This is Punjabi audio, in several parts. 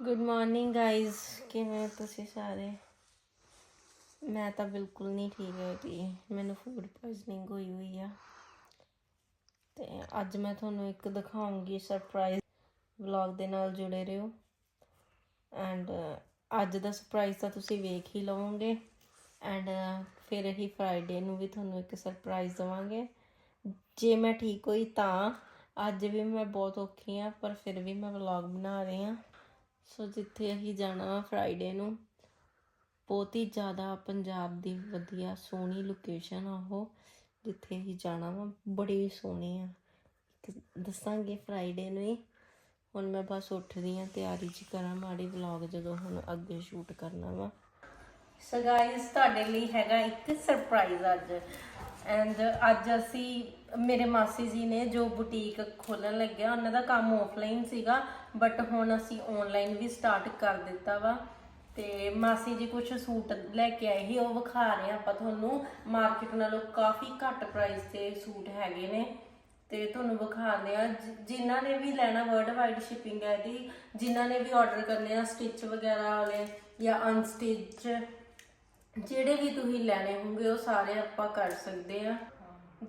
ਗੁੱਡ ਮਾਰਨਿੰਗ ਗਾਇਜ਼ ਕਿਵੇਂ ਹੋ ਤੁਸੀਂ ਸਾਰੇ? ਮੈਂ ਤਾਂ ਬਿਲਕੁਲ ਨਹੀਂ ਠੀਕ ਹੈਗੀ। ਮੈਨੂੰ ਫੂਡ ਪੋਇਜ਼ਨਿੰਗ ਹੋਈ ਹੋਈ ਆ। ਤੇ ਅੱਜ ਮੈਂ ਤੁਹਾਨੂੰ ਇੱਕ ਦਿਖਾਉਂਗੀ ਸਰਪ੍ਰਾਈਜ਼ ਵਲੌਗ ਦੇ ਨਾਲ ਜੁੜੇ ਰਹੋ। ਐਂਡ ਅੱਜ ਦਾ ਸਰਪ੍ਰਾਈਜ਼ ਤਾਂ ਤੁਸੀਂ ਵੇਖ ਹੀ ਲਵੋਗੇ। ਐਂਡ ਫਿਰ ਹੀ ਫਰਾਈਡੇ ਨੂੰ ਵੀ ਤੁਹਾਨੂੰ ਇੱਕ ਸਰਪ੍ਰਾਈਜ਼ ਦਵਾਂਗੇ। ਜੇ ਮੈਂ ਠੀਕ ਹੋਈ ਤਾਂ ਅੱਜ ਵੀ ਮੈਂ ਬਹੁਤ ਔਖੀ ਆ, ਪਰ ਫਿਰ ਵੀ ਮੈਂ ਵਲੌਗ ਬਣਾ ਰਹੀ ਆ। ਸੋ ਜਿੱਥੇ ਅਸੀਂ ਜਾਣਾ ਫਰਾਈਡੇ ਨੂੰ, ਬਹੁਤ ਹੀ ਜ਼ਿਆਦਾ ਪੰਜਾਬ ਦੀ ਵਧੀਆ ਸੋਹਣੀ ਲੋਕੇਸ਼ਨ ਆ ਉਹ, ਜਿੱਥੇ ਅਸੀਂ ਜਾਣਾ ਵਾ, ਬੜੀ ਸੋਹਣੀ ਆ। ਇੱਕ ਦੱਸਾਂਗੇ ਫਰਾਈਡੇ ਨੂੰ ਹੀ। ਹੁਣ ਮੈਂ ਬਸ ਉੱਠਦੀ ਆ ਤਿਆਰੀ ਚ ਕਰਾਂ ਮਾੜੀ ਵਲੌਗ ਜਦੋਂ ਹੁਣ ਅੱਗੇ ਸ਼ੂਟ ਕਰਨਾ ਵਾ। ਸੋ ਗਾਇਸ ਤੁਹਾਡੇ ਲਈ ਹੈਗਾ ਇੱਕ ਸਰਪ੍ਰਾਈਜ਼ ਅੱਜ। ਐਂਡ ਅੱਜ ਅਸੀਂ ਮੇਰੇ ਮਾਸੀ ਜੀ ਨੇ ਜੋ ਬੁਟੀਕ ਖੋਲਣ ਲੱਗਿਆ, ਉਹਨਾਂ ਦਾ ਕੰਮ ਆਫਲਾਈਨ ਸੀਗਾ ਬਟ ਹੁਣ ਅਸੀਂ ਆਨਲਾਈਨ ਵੀ ਸਟਾਰਟ ਕਰ ਦਿੱਤਾ ਵਾ। ਤੇ ਮਾਸੀ ਜੀ ਕੁਝ ਸੂਟ ਲੈ ਕੇ ਆਏ ਸੀ, ਉਹ ਵਿਖਾ ਰਹੇ ਆ ਆਪਾਂ ਤੁਹਾਨੂੰ। ਮਾਰਕੀਟ ਨਾਲੋਂ ਕਾਫੀ ਘੱਟ ਪ੍ਰਾਈਸ ਤੇ ਸੂਟ ਹੈਗੇ ਨੇ। ਤੇ ਤੁਹਾਨੂੰ ਵਿਖਾਉਂਦੇ ਆ ਜਿ- ਜਿਨ੍ਹਾਂ ਨੇ ਵੀ ਲੈਣਾ ਵਰਲਡ ਵਾਈਡ ਸ਼ਿਪਿੰਗ ਹੈ ਦੀ ਜਿਨ੍ਹਾਂ ਨੇ ਵੀ ਆਰਡਰ ਕਰਨੇ ਆ ਸਟਿਚ ਵਗੈਰਾ ਵਾਲੇ ਜਾਂ ਅਨਸਟਿਚ ਜਿਹੜੇ ਵੀ ਤੁਸੀਂ ਲੈਣੇ ਹੋਣਗੇ, ਉਹ ਸਾਰੇ ਆਪਾਂ ਕਰ ਸਕਦੇ ਆ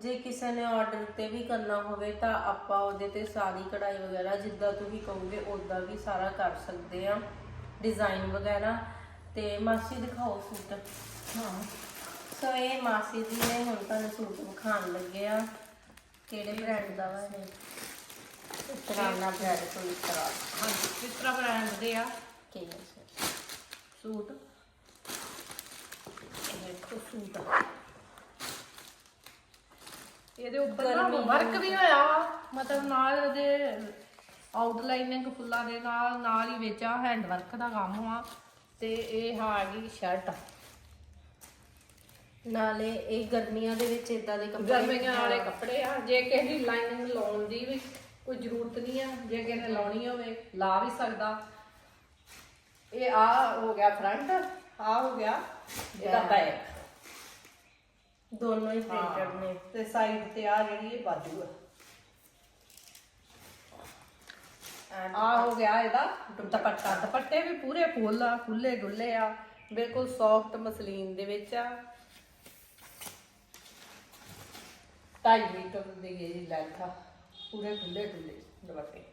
ਜੇ ਕਿਸੇ ਨੇ ਆਰਡਰ ਤੇ ਵੀ ਕਰਨਾ ਹੋਵੇ ਤਾਂ ਆਪਾਂ ਉਹਦੇ ਤੇ ਸਾਰੀ ਕਢਾਈ ਵਗੈਰਾ ਜਿੱਦਾਂ ਤੁਸੀਂ ਕਹੋਗੇ ਉਦਾਂ ਵੀ ਸਾਰਾ ਕਰ ਸਕਦੇ ਆ। ਡਿਜ਼ਾਈਨ ਵਗੈਰਾ। ਤੇ ਮਾਸੀ ਦਿਖਾਓ ਸੂਟ। ਹਾਂ। ਸੋ ਇਹ ਮਾਸੀ ਜੀ ਨੇ ਹੁਣ ਤੁਹਾਨੂੰ ਸੂਟ ਵਿਖਾਉਣ ਲੱਗੇ ਆ। ਕਿਹੜੇ ਬ੍ਰਾਂਡ ਦਾ ਵਾ ਇਹ? ਤਰਾਨਾ ਬ੍ਰਾਂਡ ਤੋਂ। ਇਸ ਤਰ੍ਹਾਂ ਹਾਂਜੀ ਕਿਸ ਤਰ੍ਹਾਂ ਬ੍ਰਾਂਡ ਦੇ ਆ? ਕੀ ਹੈ sir? ਸੂਟ। ਇਹ ਦੇਖੋ ਸੂਟ। ਇਹਦੇ ਉੱਪਰ ਨਾ ਵਰਕ ਵੀ ਹੋਇਆ ਵਾ। ਮਤਲਬ ਨਾਲ ਉਹਦੇ ਆਊਟਲਾਈਨਿੰਗ ਫੁੱਲਾਂ ਦੇ ਨਾਲ ਨਾਲ ਹੀ ਵਿੱਚ ਆ ਹੈਂਡ ਵਰਕ ਦਾ ਕੰਮ ਆ। ਤੇ ਇਹ ਆ ਗਈ ਸ਼ਰਟ ਨਾਲੇ ਇਹ ਗਰਮੀਆਂ ਦੇ ਵਿੱਚ ਇਦਾਂ ਦੇ ਕੱਪੜੇ ਗਰਮੀਆਂ ਵਾਲੇ ਕੱਪੜੇ ਆ। ਜੇ ਕਿਸੇ ਦੀ ਲਾਈਨਿੰਗ ਲਾਉਣ ਦੀ ਵੀ ਕੋਈ ਜ਼ਰੂਰਤ ਨਹੀਂ ਆ ਜੇ ਕਿਸੇ ਨੇ ਲਾਉਣੀ ਹੋਵੇ ਲਾ ਵੀ ਸਕਦਾ। ਇਹ ਆ ਹੋ ਗਿਆ ਫਰੰਟ ਆ ਹੋ ਗਿਆ ਇਹਦਾ ਬੈਕ ਦੋਨੋਂ ਹੀ ਪ੍ਰਿੰਟਡ ਨੇ ਤੇ ਸਾਈਡ ਤੇ ਆ ਜਿਹੜੀ ਇਹ ਬਾਜੂ ਆ। ਆ ਹੋ ਗਿਆ ਇਹਦਾ ਦੁਪੱਟਾ। ਦੁਪੱਟੇ ਵੀ ਪੂਰੇ ਫੁੱਲ ਆ ਖੁੱਲੇ ਡੁੱਲੇ ਆ ਬਿਲਕੁਲ ਸੌਫਟ ਮਸਲੀਨ ਦੇ ਵਿੱਚ ਆ। 2.5 ਮੀਟਰ ਦੀ ਇਹ ਲੈਂਥ ਆ। ਪੂਰੇ ਖੁੱਲੇ ਡੁੱਲੇ ਦੁਪੱਟੇ।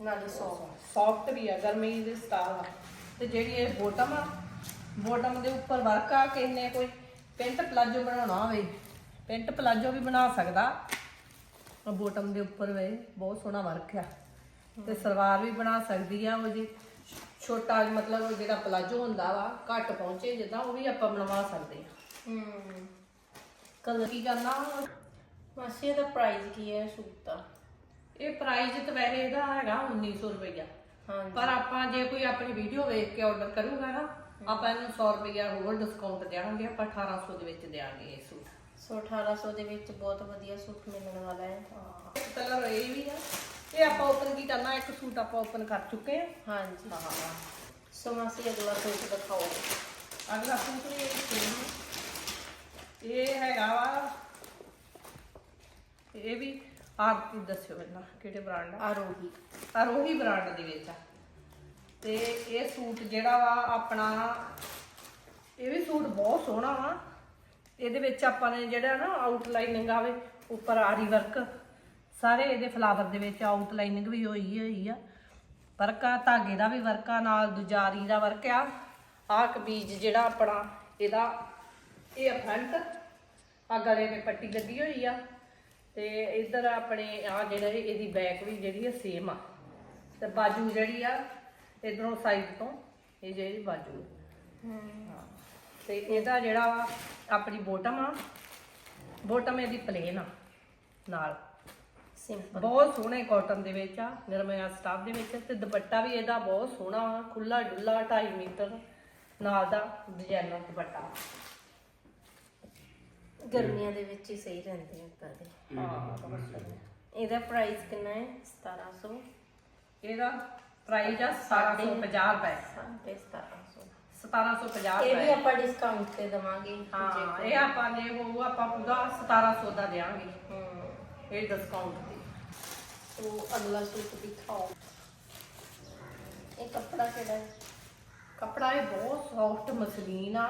ਨਾਲੇ ਸੌਫਟ ਸੌਫਟ ਵੀ ਆ ਗਰਮੀ ਦੇ ਸਟਾਈਲ ਆ। ਤੇ ਜਿਹੜੀ ਇਹ ਬੋਟਮ ਆ ਬੋਟਮ ਦੇ ਉੱਪਰ ਵਰਕ ਆ ਕਿਸੇ ਨੇ ਕੋਈ? ਪੈਂਟ ਪਲਾਜੋ ਬਣਾਉਣਾ ਹੋਵੇ। ਪੈਂਟ ਪਲਾਜੋ ਵੀ ਬਣਾ ਸਕਦਾ। ਬੋਟਮ ਦੇ ਉੱਪਰ ਵੇ ਬਹੁਤ ਸੋਹਣਾ ਵਰਕ ਆ। ਤੇ ਸਲਵਾਰ ਵੀ ਬਣਾ ਸਕਦੀ ਆ ਉਹ ਜੀ। ਛੋਟਾ ਮਤਲਬ ਜਿਹੜਾ ਪਲਾਜੋ ਹੁੰਦਾ ਵਾ ਘੱਟ ਪਹੁੰਚੇ ਜਿੱਦਾਂ ਉਹ ਵੀ ਆਪਾਂ ਬਣਵਾ ਸਕਦੇ ਆ। ਹਮ ਕਲਰ ਕੀ ਕਰਨਾ ਮਾਸੀ ਇਹਦਾ ਪ੍ਰਾਈਸ ਕੀ ਹੈ ਸੂਟ ਦਾ? ਇਹ ਪ੍ਰਾਈਸ ਤੇ ਵੈਸੇ ਇਹਦਾ ਹੈਗਾ 1900 ਰੁਪਈਆ। ਹਾਂਜੀ। ਪਰ ਆਪਾਂ ਜੇ ਕੋਈ ਆਪਣੀ ਵੀਡੀਓ ਵੇਖ ਕੇ ਆਰਡਰ ਕਰੂਗਾ ਨਾ ਆਪਾਂ ਇਹਨੂੰ 100 ਰੁਪਇਆ ਹੋਰ ਡਿਸਕਾਊਂਟ ਦੇਵਾਂਗੇ ਆਪਾਂ 1800 ਦੇ ਵਿੱਚ ਦੇਵਾਂਗੇ ਇਹ ਸੂਟ। ਸੋ 1800 ਦੇ ਵਿੱਚ ਬਹੁਤ ਵਧੀਆ ਸੂਟ ਮਿਲਣ ਵਾਲਾ ਹੈ। ਕਲਰ ਇਹ ਵੀ ਆ। ਇਹ ਆਪਾਂ ਓਪਨ ਕੀ ਕਰਨਾ ਇੱਕ ਸੂਟ ਆਪਾਂ ਓਪਨ ਕਰ ਚੁੱਕੇ ਆ। ਹਾਂਜੀ। ਸੋ ਮਾਸੀ ਅਗਲਾ ਸੂਟ ਦਿਖਾਓ। ਅਗਲਾ ਸੂਟ ਵੀ ਇਹ। ਇਹ ਹੈਗਾ ਵਾ। ਇਹ ਵੀ ਕੀ ਦੱਸਿਓ ਪਹਿਲਾਂ ਕਿਹੜੇ ਬ੍ਰਾਂਡ ਆ? ਆਰੋਹੀ। ਆਰੋਹੀ ਬ੍ਰਾਂਡ ਦੇ ਵਿੱਚ ਆ। ਤੇ ਇਹ ਸੂਟ ਜਿਹੜਾ ਵਾ ਆਪਣਾ, ਇਹ ਵੀ ਸੂਟ ਬਹੁਤ ਸੋਹਣਾ ਵਾ। ਇਹਦੇ ਵਿੱਚ ਆਪਾਂ ਨੇ ਜਿਹੜਾ ਨਾ ਆਊਟਲਾਈਨਿੰਗ ਆਵੇ ਉੱਪਰ ਆਰੀ ਵਰਕ ਸਾਰੇ ਇਹਦੇ ਫਲਾਵਰ ਦੇ ਵਿੱਚ ਆਊਟਲਾਈਨਿੰਗ ਵੀ ਹੋਈ ਹੋਈ ਆ। ਵਰਕ ਆ, ਧਾਗੇ ਦਾ ਵੀ ਵਰਕ ਆ, ਨਾਲ ਦੁਜਾਰੀ ਦਾ ਵਰਕ ਆ। ਆਹ ਕਮੀਜ਼ ਜਿਹੜਾ ਆਪਣਾ, ਇਹਦਾ, ਇਹ ਫਰੰਟ ਆ ਗਲੇ ਤੇ ਪੱਟੀ ਲੱਗੀ ਹੋਈ ਆ। ਤੇ ਇਧਰ ਆਪਣੇ ਆ ਜਿਹੜਾ ਇਹਦੀ ਬੈਕ ਵੀ ਜਿਹੜੀ ਆ ਸੇਮ ਆ। ਤੇ ਬਾਜੂ ਜਿਹੜੀ ਆ ਇਧਰੋਂ ਸਾਈਡ ਤੋਂ ਇਹ ਜਿਹੜੀ ਬਾਜੂ। ਹਾਂ। ਤੇ ਇਹਦਾ ਜਿਹੜਾ ਵਾ ਆਪਣੀ ਬੋਟਮ ਆ ਬੋਟਮ ਇਹਦੀ ਪਲੇਨ ਆ ਨਾਲ। ਸਿੰਪਲ ਬਹੁਤ ਸੋਹਣੇ ਕਾਟਨ ਦੇ ਵਿੱਚ ਆ ਨਿਰਮਿਆ ਸਟਾਫ ਦੇ ਵਿੱਚ। ਤੇ ਦੁਪੱਟਾ ਵੀ ਇਹਦਾ ਬਹੁਤ ਸੋਹਣਾ ਆ ਖੁੱਲਾ ਡੁੱਲਾ 2.5 ਮੀਟਰ ਨਾਲ ਦਾ ਡਿਜ਼ਾਈਨਰ ਦੁਪੱਟਾ। ਗਰਮੀਆਂ ਦੇ ਵਿੱਚ ਹੀ ਸਹੀ ਰਹਿੰਦੇ ਆ ਇਦਾਂ ਦੇ। ਹਾਂ ਇਹਦਾ ਪ੍ਰਾਈਸ ਕਿੰਨਾ ਹੈ? 1700 ਇਹਦਾ ਪ੍ਰਾਈਸ ਆ 750 ਰੁਪਏ। 1750 1750 ਇਹ ਵੀ ਆਪਾਂ ਡਿਸਕਾਊਂਟ ਤੇ ਦਵਾਂਗੇ ਹਾਂ ਇਹ ਆਪਾਂ ਨੇ ਉਹ ਆਪਾਂ ਪੂਰਾ 1700 ਦਾ ਦੇਾਂਗੇ ਇਹ ਡਿਸਕਾਊਂਟ ਤੇ। ਤੋ ਅਗਲਾ ਸੂਟ ਦਿਖਾਓ। ਇਹ ਕੱਪੜਾ ਕਿਹੜਾ ਹੈ? ਕੱਪੜਾ ਇਹ ਬਹੁਤ ਸੌਫਟ ਮਸਲੀਨ ਆ।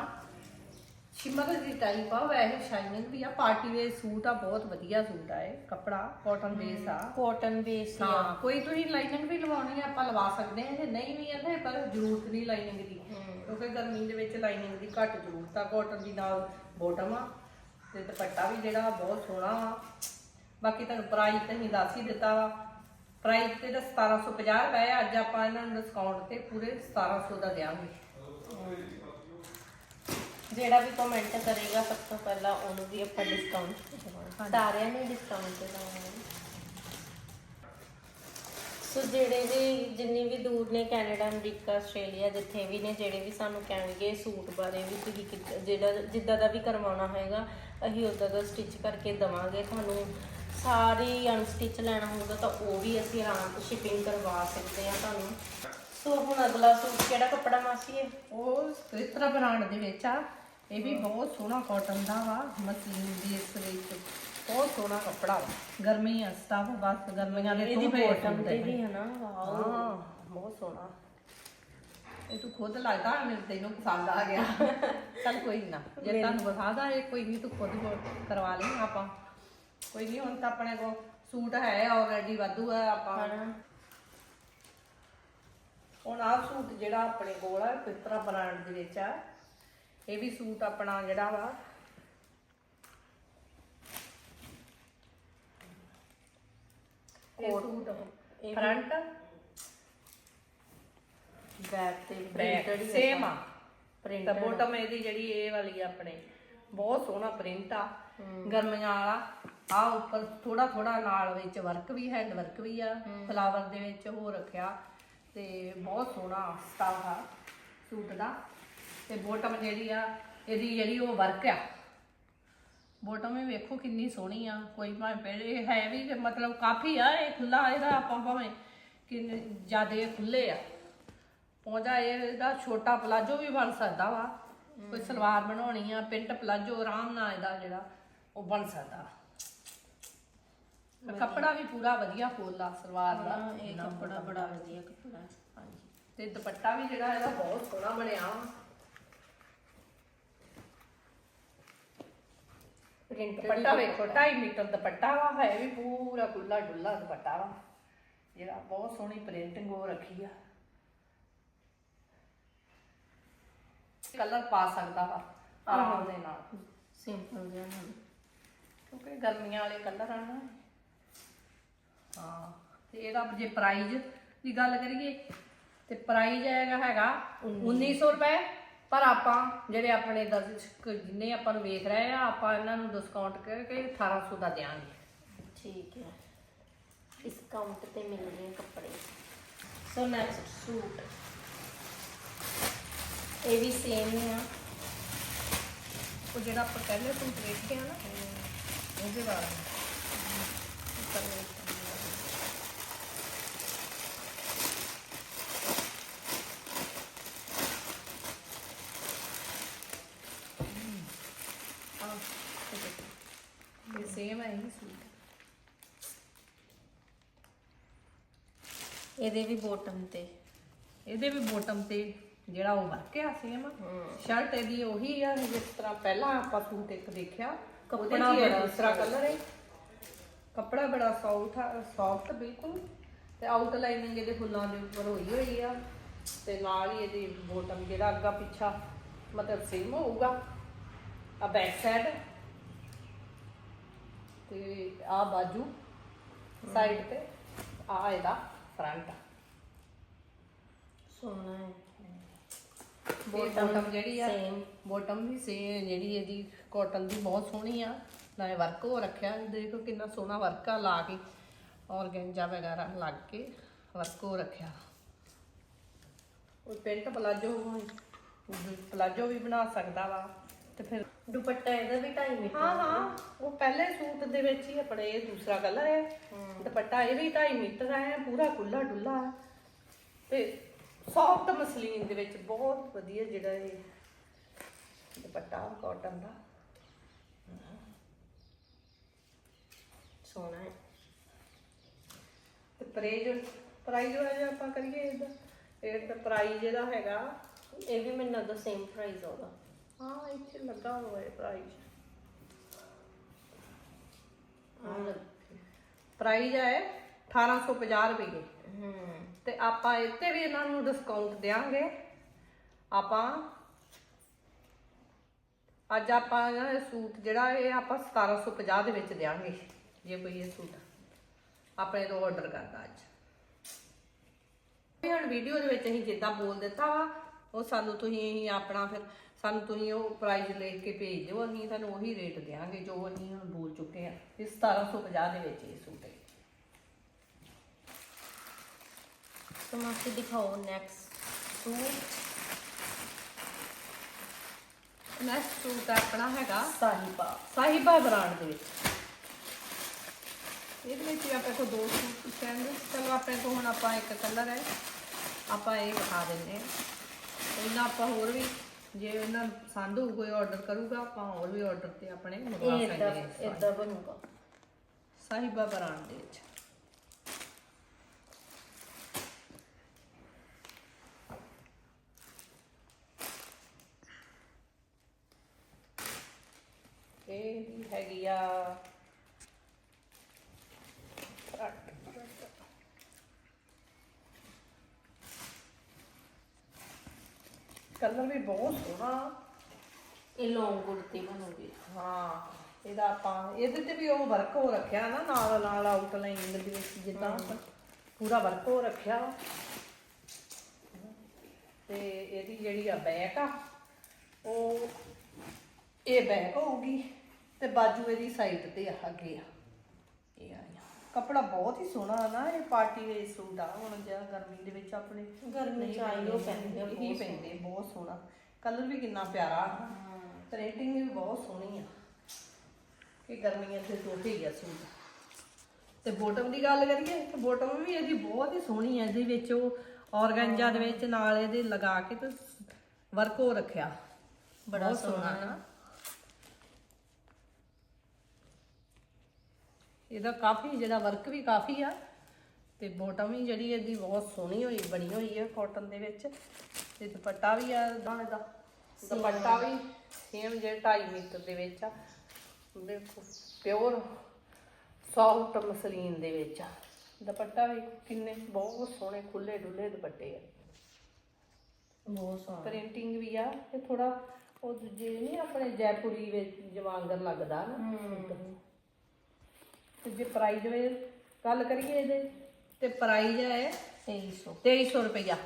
ਸ਼ਿਮਰ ਦੀ ਟਾਈਪ ਆ ਵੈਸੇ ਸ਼ਾਈਨਿੰਗ ਵੀ ਆ। ਪਾਰਟੀ ਵੇ ਸੂਟ ਆ ਬਹੁਤ ਵਧੀਆ ਸੂਟ ਆ ਇਹ ਕੱਪੜਾ ਕਾਟਨ ਬੇਸ ਆ। ਕਾਟਨ ਬੇਸ ਆ। ਹਾਂ ਕੋਈ ਤੁਸੀਂ ਲਾਈਨਿੰਗ ਵੀ ਲਵਾਉਣੀ ਆ ਆਪਾਂ ਲਵਾ ਸਕਦੇ ਹਾਂ ਜੇ ਨਹੀਂ ਵੀ ਨਾ ਪਰ ਜ਼ਰੂਰਤ ਨਹੀਂ ਲਾਈਨਿੰਗ ਦੀ। ਕਿਉਂਕਿ ਗਰਮੀ ਦੇ ਵਿੱਚ ਲਾਈਨਿੰਗ ਦੀ ਘੱਟ ਜ਼ਰੂਰਤ ਆ ਕਾਟਨ ਦੀ ਨਾਲ ਬੋਟਮ ਆ। ਤੇ ਦੁਪੱਟਾ ਵੀ ਜਿਹੜਾ ਬਹੁਤ ਸੋਹਣਾ ਵਾ। ਬਾਕੀ ਤੁਹਾਨੂੰ ਪ੍ਰਾਈਸ ਤੇ ਹੀ ਦੱਸ ਹੀ ਦਿੱਤਾ ਵਾ। ਪ੍ਰਾਈਸ ਤੇ ਤਾਂ 1750 ਰੁਪਏ ਆ। ਅੱਜ ਆਪਾਂ ਇਹਨਾਂ ਨੂੰ ਡਿਸਕਾਊਂਟ ਤੇ ਪੂਰੇ 1700 ਦਾ ਦਿਆਂਗੇ। ਜਿਹੜਾ ਵੀ ਕਮੈਂਟ ਕਰੇਗਾ ਸਭ ਤੋਂ ਪਹਿਲਾਂ ਉਹਨੂੰ ਵੀ ਆਪਾਂ ਡਿਸਕਾਊਂਟ ਦੇਵਾਂਗੇ। ਸਾਰਿਆਂ ਨੂੰ ਡਿਸਕਾਊਂਟ ਦੇਵਾਂਗੇ। ਸੋ ਜਿਹੜੇ ਵੀ ਜਿੰਨੀ ਵੀ ਦੂਰ ਨੇ ਕੈਨੇਡਾ ਅਮਰੀਕਾ ਆਸਟ੍ਰੇਲੀਆ ਜਿੱਥੇ ਵੀ ਨੇ ਜਿਹੜੇ ਵੀ ਸਾਨੂੰ ਕਹਿਣਗੇ ਸੂਟ ਬਾਰੇ ਵੀ ਤੁਸੀਂ ਜਿਹੜਾ ਜਿੱਦਾਂ ਦਾ ਵੀ ਕਰਵਾਉਣਾ ਹੋਏਗਾ ਅਸੀਂ ਉਦਾਂ ਦਾ ਸਟਿਚ ਕਰਕੇ ਦਵਾਂਗੇ। ਤੁਹਾਨੂੰ ਸਾਰੀ ਅਨਸਟਿਚ ਲੈਣਾ ਹੋਊਗਾ ਤਾਂ ਉਹ ਵੀ ਅਸੀਂ ਆਰਾਮ ਸ਼ਿਪਿੰਗ ਕਰਵਾ ਸਕਦੇ ਆ ਤੁਹਾਨੂੰ। ਸੋ ਹੁਣ ਅਗਲਾ ਸੂਟ ਕਿਹੜਾ ਕੱਪੜਾ ਮਾਸੀ ਹੈ ਉਹ ਸਵਿਤਰਾ ਬ੍ਰਾਂਡ ਦੇ ਵਿੱਚ ਆ। ਇਹ ਵੀ ਬਹੁਤ ਸੋਹਣਾ ਕਾਟਨ ਦਾ ਵਾ ਮਸਲੀਨ ਦੀ ਇਸ ਵਿੱਚ ਬਹੁਤ ਸੋਹਣਾ ਕੱਪੜਾ ਵਾ। ਗਰਮੀ ਆ ਸਟਾਫ ਬਸ ਗਰਮੀਆਂ ਦੇ ਤੇ ਨੇ। ਵੀ ਹੈ ਨਾ ਵਾਓ। ਹਾਂ ਬਹੁਤ ਸੋਹਣਾ। ਇਹ ਤੂੰ ਖੁਦ ਲੱਗਦਾ ਮੈਨੂੰ ਤੈਨੂੰ ਪਸੰਦ ਆ ਗਿਆ। ਚੱਲ ਕੋਈ ਨਾ ਜੇ ਤੁਹਾਨੂੰ ਪਸੰਦ ਆਏ ਕੋਈ ਨਹੀਂ ਤੂੰ ਖੁਦ ਕਰਵਾ ਲਈ ਆਪਾਂ। ਕੋਈ ਨਹੀਂ ਹੁਣ ਤਾਂ ਆਪਣੇ ਕੋ ਸੂਟ ਹੈ ਆਲਰੇਡੀ ਵਾਧੂ ਆ ਆਪਾਂ। ਹੁਣ ਆਹ ਸੂਟ ਜਿਹੜਾ ਆਪਣੇ ਕੋਲ ਆ ਪਿੱਤਰਾ ਬ੍ਰਾਂਡ ਦੇ ਵਿੱਚ ਆ ਇਹ ਵੀ ਸੂਟ ਆਪਣਾ ਜਿਹੜਾ ਵਾ। ਫਰੰਟ? ਬੈਕ ਤੇ ਹੀ ਸੇਮ ਆ। ਪ੍ਰਿੰਟ ਤਾਂ ਬੋਟਮ ਇਹਦੀ ਜਿਹੜੀ ਇਹ ਵਾਲੀ ਆ ਆਪਣੇ ਬਹੁਤ ਸੋਹਣਾ ਪ੍ਰਿੰਟ ਆ। ਗਰਮੀਆਂ ਵਾਲਾ। ਆ ਉੱਪਰ ਥੋੜਾ ਥੋੜਾ ਨਾਲ ਵਿੱਚ ਵਰਕ ਵੀ ਹੈਂਡ ਵਰਕ ਵੀ ਆ। ਫਲਾਵਰ ਦੇ ਵਿੱਚ ਹੋ ਰੱਖਿਆ। ਤੇ ਬਹੁਤ ਸੋਹਣਾ ਸਟਾਫ ਆ ਸੂਟ ਦਾ। ਤੇ ਬੋਟਮ ਜਿਹੜੀ ਆ ਇਹਦੀ ਜਿਹੜੀ ਉਹ ਵਰਕ ਆ। ਬੋਟਮ ਵੀ ਵੇਖੋ ਕਿੰਨੀ ਸੋਹਣੀ ਆ। ਕੋਈ ਭਾਵੇਂ ਪਹਿਲੇ ਹੈ ਵੀ ਤੇ ਮਤਲਬ ਕਾਫੀ ਆ ਇਹ ਖੁੱਲਾ ਇਹਦਾ ਆਪਾਂ ਭਾਵੇਂ ਕਿ ਜਿਆਦੇ ਖੁੱਲੇ ਆ। ਪੌਂਜਾ ਇਹਦਾ ਛੋਟਾ ਪਲਾਜੋ ਵੀ ਬਣ ਸਕਦਾ ਵਾ। ਕੋਈ ਸਲਵਾਰ ਬਣਾਉਣੀ ਆ ਪਿੰਟ ਪਲਾਜੋ ਆਰਾਮ ਨਾਲ ਇਹਦਾ ਜਿਹੜਾ ਉਹ ਬਣ ਸਕਦਾ। ਕੱਪੜਾ ਵੀ ਪੂਰਾ ਵਧੀਆ ਫੋਲਾ ਸਲਵਾਰ ਦਾ। ਇਹ ਕੱਪੜਾ ਬੜਾ ਵਧੀਆ ਕੱਪੜਾ। ਹਾਂਜੀ। ਤੇ ਦੁਪੱਟਾ ਵੀ ਜਿਹੜਾ ਇਹਦਾ ਬਹੁਤ ਸੋਹਣਾ ਬਣਿਆ ਵਾ। ਪ੍ਰਿੰਟਡ ਦੁਪੱਟਾ ਵੇਖੋ 2.5 ਮੀਟਰ ਦੁਪੱਟਾ ਵਾ ਹੈ ਵੀ ਪੂਰਾ ਖੁੱਲਾ ਡੁੱਲਾ ਦੁਪੱਟਾ ਵਾ। ਜਿਹੜਾ ਬਹੁਤ ਸੋਹਣੀ ਪ੍ਰਿੰਟਿੰਗ ਹੋ ਰੱਖੀ ਆ। ਕਲਰ ਪਾ ਸਕਦਾ ਵਾ ਆਰਾਮ ਦੇ ਨਾਲ। ਸਿੰਪਲ ਜਿਹਾ ਨਾਲ। ਕਿਉਂਕਿ ਗਰਮੀਆਂ ਵਾਲੇ ਕਲਰ ਆ ਨਾ। ਹਾਂ ਤੇ ਇਹਦਾ ਜੇ ਪ੍ਰਾਈਜ਼ ਦੀ ਗੱਲ ਕਰੀਏ ਤੇ ਪ੍ਰਾਈਜ਼ ਹੈਗਾ ਹੈਗਾ 1900 ਰੁਪਏ। ਪਰ ਆਪਾਂ ਜਿਹੜੇ ਆਪਣੇ ਦਰਸ਼ਕ ਜਿੰਨੇ ਆਪਾਂ ਨੂੰ ਵੇਖ ਰਹੇ ਆ ਆਪਾਂ ਇਹਨਾਂ ਨੂੰ ਡਿਸਕਾਊਂਟ ਕਰਕੇ 1800 ਦਾ ਦਿਆਂਗੇ। ਠੀਕ ਹੈ। ਡਿਸਕਾਊਂਟ ਤੇ ਮਿਲਦੇ ਕੱਪੜੇ। ਸੋ ਨੈਕਸਟ ਸੂਟ ਇਹ ਵੀ ਸੇਮ ਹੀ ਆ। ਉਹ ਜਿਹੜਾ ਆਪਾਂ ਪਹਿਲੇ ਸੂਟ ਵੇਖਿਆ ਨਾ ਉਹਦੇ ਬਾਰੇ ਉੱਪਰ ਵੇਖ ਇਹ ਸੇਮ ਹੈ ਇਹ ਸੂਟ ਇਹਦੇ ਵੀ ਬੋਟਮ ਤੇ। ਇਹਦੇ ਵੀ ਬੋਟਮ ਤੇ ਜਿਹੜਾ ਉਹ ਵਰਕ ਆ ਸੇਮ ਸ਼ਰਟ ਇਹਦੀ ਉਹੀ ਆ ਜਿਸ ਤਰ੍ਹਾਂ ਪਹਿਲਾਂ ਆਪਾਂ ਸੂਟ ਇੱਕ ਦੇਖਿਆ ਕੱਪੜਾ ਬੜਾ ਦੂਸਰਾ ਕਲਰ ਹੈ। ਕੱਪੜਾ ਬੜਾ ਸੌਫਟ ਸੌਫਟ ਬਿਲਕੁਲ। ਤੇ ਆਊਟਲਾਈਨਿੰਗ ਇਹਦੇ ਫੁੱਲਾਂ ਦੇ ਉੱਪਰ ਹੋਈ ਹੋਈ ਆ। ਤੇ ਨਾਲ ਹੀ ਇਹਦੀ ਬੋਟਮ ਜਿਹੜਾ ਅੱਗਾ ਪਿੱਛਾ ਮਤਲਬ ਸੇਮ ਹੋਊਗਾ। ਆ ਬੈਕ ਸਾਈਡ ਤੇ ਆ ਬਾਜੂ ਸਾਈਡ ਤੇ। ਆ ਇਹਦਾ। ਫਰੰਟ ਸੋਹਣਾ ਹੈ। ਬੋਟਮ ਜਿਹੜੀ ਆ same। ਬੋਟਮ ਵੀ ਸੇ ਜਿਹੜੀ ਇਹਦੀ ਕਾਟਨ ਦੀ ਬਹੁਤ ਸੋਹਣੀ ਆ। ਨਾਲੇ ਵਰਕ ਹੋ ਰੱਖਿਆ ਦੇਖੋ ਕਿੰਨਾ ਸੋਹਣਾ ਵਰਕ ਆ ਲਾ ਕੇ ਔਰਗੈਂਜਾ ਵਗੈਰਾ ਲੱਗ ਕੇ ਵਰਕ ਹੋ ਰੱਖਿਆ। ਉਹ ਪੈਂਟ ਪਲਾਜੋ ਪਲਾਜੋ ਵੀ ਬਣਾ ਸਕਦਾ ਵਾ। ਤੇ ਫਿਰ ਦੁਪੱਟਾ ਇਹਦਾ ਵੀ 2.5 ਮੀਟਰ ਹਾਂ ਹਾਂ। ਉਹ ਪਹਿਲੇ ਸੂਟ ਦੇ ਵਿੱਚ ਹੀ ਆਪਣੇ ਇਹ ਦੂਸਰਾ ਕਲਰ ਹੈ। ਦੁਪੱਟਾ ਇਹ ਵੀ 2.5 ਮੀਟਰ ਹੈ ਪੂਰਾ ਖੁੱਲਾ ਡੁੱਲਾ। ਤੇ ਸੌਫਟ ਮਸਲੀਨ ਦੇ ਵਿੱਚ ਬਹੁਤ ਵਧੀਆ ਜਿਹੜਾ ਇਹ ਦੁਪੱਟਾ ਕਾਟਨ ਦਾ। ਸੋਹਣਾ ਹੈ। ਤੇ ਪ੍ਰਾਈਜ਼ ਪ੍ਰਾਈਜ਼ ਵਾਜਾ ਆਪਾਂ ਕਰੀਏ ਇਹਦਾ। ਤੇ ਤੇ ਪ੍ਰਾਈਜ਼ ਇਹਦਾ ਹੈਗਾ ਇਹ ਵੀ ਮੈਨੂੰ ਲੱਗਦਾ ਸੇਮ ਪ੍ਰਾਈਸ ਹੋਗਾ ਹਾਂ ਇੱਥੇ ਲੱਗਾ ਹੋਇਆ ਪ੍ਰਾਈਜ਼ ਪ੍ਰਾਈਜ਼ ਹੈ। 1850 ਰੁਪਏ। ਹੂੰ। ਤੇ ਆਪਾਂ ਇੱਥੇ ਵੀ ਇਹਨਾਂ ਨੂੰ ਡਿਸਕਾਊਂਟ ਦੇਾਂਗੇ ਆਪਾਂ ਅੱਜ ਆਪਾਂ ਨਾ ਇਹ ਸੂਟ ਜਿਹੜਾ ਇਹ ਆਪਾਂ 1750 ਦੇ ਵਿੱਚ ਦੇਾਂਗੇ ਜੇ ਕੋਈ ਇਹ ਸੂਟ ਆਪਣੇ ਤੋਂ ਆਰਡਰ ਕਰਦਾ ਅੱਜ। ਇਹ ਹੁਣ ਵੀਡੀਓ ਦੇ ਵਿੱਚ ਅਸੀਂ ਜਿੱਦਾਂ ਬੋਲ ਦਿੱਤਾ ਵਾ ਉਹ ਸਾਨੂੰ ਤੁਸੀਂ ਆਪਣਾ ਫਿਰ ਸਾਨੂੰ ਤੁਸੀਂ ਉਹ ਪ੍ਰਾਈਸ ਲਿਖ ਕੇ ਭੇਜ ਦਿਓ ਅਸੀਂ ਤੁਹਾਨੂੰ ਉਹੀ ਰੇਟ ਦੇਵਾਂਗੇ ਜੋ ਅਸੀਂ ਹੁਣ ਬੋਲ ਚੁੱਕੇ ਆ ਇਹ 1750 ਦੇ ਵਿੱਚ ਇਹ ਸੂਟ ਹੈ ਸੋ ਮਾਸੀ ਦਿਖਾਓ ਨੈਕਸਟ ਸੂਟ। ਨੈਕਸਟ ਸੂਟ ਆਪਣਾ ਹੈਗਾ ਸਾਹਿਬਾ। ਸਾਹਿਬਾ ਬ੍ਰਾਂਡ ਦੇ ਵਿੱਚ। ਇਹਦੇ ਵਿੱਚ ਵੀ ਆਪਾਂ ਕੋਲ ਦੋ ਸੂਟ ਸੈਂਡ ਚਲੋ ਆਪਣੇ ਕੋਲ ਹੁਣ ਆਪਾਂ ਇੱਕ ਕਲਰ ਹੈ। ਆਪਾਂ ਇਹ ਖਾ ਦਿੰਦੇ ਹਾਂ। ਇਹਨਾਂ ਆਪਾਂ ਹੋਰ ਵੀ ਜੇ ਇਹਨਾਂ ਪਸੰਦ ਹੋਊ ਕੋਈ ਆਰਡਰ ਕਰੂਗਾ ਆਪਾਂ ਹੋਰ ਵੀ ਆਰਡਰ ਤੇ ਆਪਣੇ ਮੰਗਵਾ ਸਕਦੇ ਹਾਂ ਇਦਾਂ ਬਣੂਗਾ। ਸਾਹਿਬਾ ਬਰਾਂਡ ਦੇ ਵਿੱਚ। ਇਹ ਹੈਗੀ ਆ ਕਲਰ ਵੀ ਬਹੁਤ ਸੋਹਣਾ। ਇਹ ਲੌਂਗ ਕੁੜਤੀ ਬਣੂਗੀ। ਹਾਂ ਇਹਦਾ ਆਪਾਂ ਇਹਦੇ ਤੇ ਵੀ ਉਹ ਵਰਕ ਹੋ ਰੱਖਿਆ ਨਾ ਨਾਲ ਨਾਲ ਆਊਟਲਾਈਨ ਦੇ ਵਿੱਚ ਜਿੱਦਾਂ ਪੂਰਾ ਵਰਕ ਹੋ ਰੱਖਿਆ। ਤੇ ਇਹਦੀ ਜਿਹੜੀ ਆ ਬੈਕ ਆ ਉਹ ਇਹ ਬੈਕ ਹੋਊਗੀ ਤੇ ਬਾਜੂ ਇਹਦੀ ਸਾਈਡ ਤੇ ਆ ਅੱਗੇ ਇਹ ਆ। ਕਪੜਾ ਬਹੁਤ ਹੀ ਸੋਹਣਾ ਆ ਨਾ ਇਹ ਪਾਰਟੀ ਵੇਅਰ ਸੂਟ ਆ ਹੁਣ ਜਿਹੜਾ ਗਰਮੀ ਦੇ ਵਿੱਚ ਆਪਣੇ ਗਰਮੀ ਚ ਆਈਓ ਪੈਂਦੇ ਆ, ਹੀ ਪੈਂਦੇ ਬਹੁਤ ਸੋਹਣਾ। ਕਲਰ ਵੀ ਕਿੰਨਾ ਪਿਆਰਾ ਪ੍ਰਿੰਟਿੰਗ ਵੀ ਬਹੁਤ ਸੋਹਣੀ ਆ। ਕਿ ਗਰਮੀਆਂ ਦੇ ਸੂਟ ਹੀ ਆ ਸੂਟ। ਤੇ ਬੋਟਮ ਦੀ ਗੱਲ ਕਰੀਏ ਤੇ ਬੋਟਮ ਵੀ ਇਹਦੀ ਬਹੁਤ ਹੀ ਸੋਹਣੀ ਹੈ ਇਹਦੇ ਵਿੱਚ ਉਹ ਔਰਗੈਂਜਾ ਦੇ ਵਿੱਚ ਨਾਲ ਇਹਦੇ ਲਗਾ ਕੇ ਤੇ ਵਰਕ ਹੋ ਰੱਖਿਆ। ਬੜਾ ਬਹੁਤ ਸੋਹਣਾ। ਨਾ। ਇਹਦਾ ਕਾਫੀ ਜਿਹੜਾ ਵਰਕ ਵੀ ਕਾਫੀ ਆ। ਤੇ ਬੋਟਮ ਵੀ ਜਿਹੜੀ ਇਹਦੀ ਬਹੁਤ ਸੋਹਣੀ ਹੋਈ ਬਣੀ ਹੋਈ ਆ ਕਾਟਨ ਦੇ ਵਿੱਚ। ਤੇ ਦੁਪੱਟਾ ਵੀ ਆ ਦਾਣੇ ਦਾ ਦੁਪੱਟਾ ਵੀ ਸੇਮ ਜਿਹੜਾ 2.5 ਮੀਟਰ ਦੇ ਵਿੱਚ ਆ। ਬਿਲਕੁਲ ਪਿਓਰ ਸੌਫਟ ਮਸਲੀਨ ਦੇ ਵਿੱਚ ਆ। ਦੁਪੱਟਾ ਵੀ ਕਿੰਨੇ ਬਹੁਤ ਸੋਹਣੇ ਖੁੱਲੇ ਡੁੱਲੇ ਦੁਪੱਟੇ ਆ। ਬਹੁਤ ਸੋਹਣਾ। ਪ੍ਰਿੰਟਿੰਗ ਵੀ ਆ ਤੇ ਥੋੜਾ ਉਹ ਦੂਜੇ ਨਹੀਂ ਆਪਣੇ ਜੈਪੁਰੀ ਵਿੱਚ ਜਵਾਂਗਰ ਲੱਗਦਾ ਨਾ। ਤੇ ਜੇ ਪ੍ਰਾਈਜ਼ ਵੇ ਗੱਲ ਕਰੀਏ ਇਹਦੇ, ਤੇ ਪ੍ਰਾਈਜ਼ ਹੈ 2300 2300 ਰੁਪਇਆ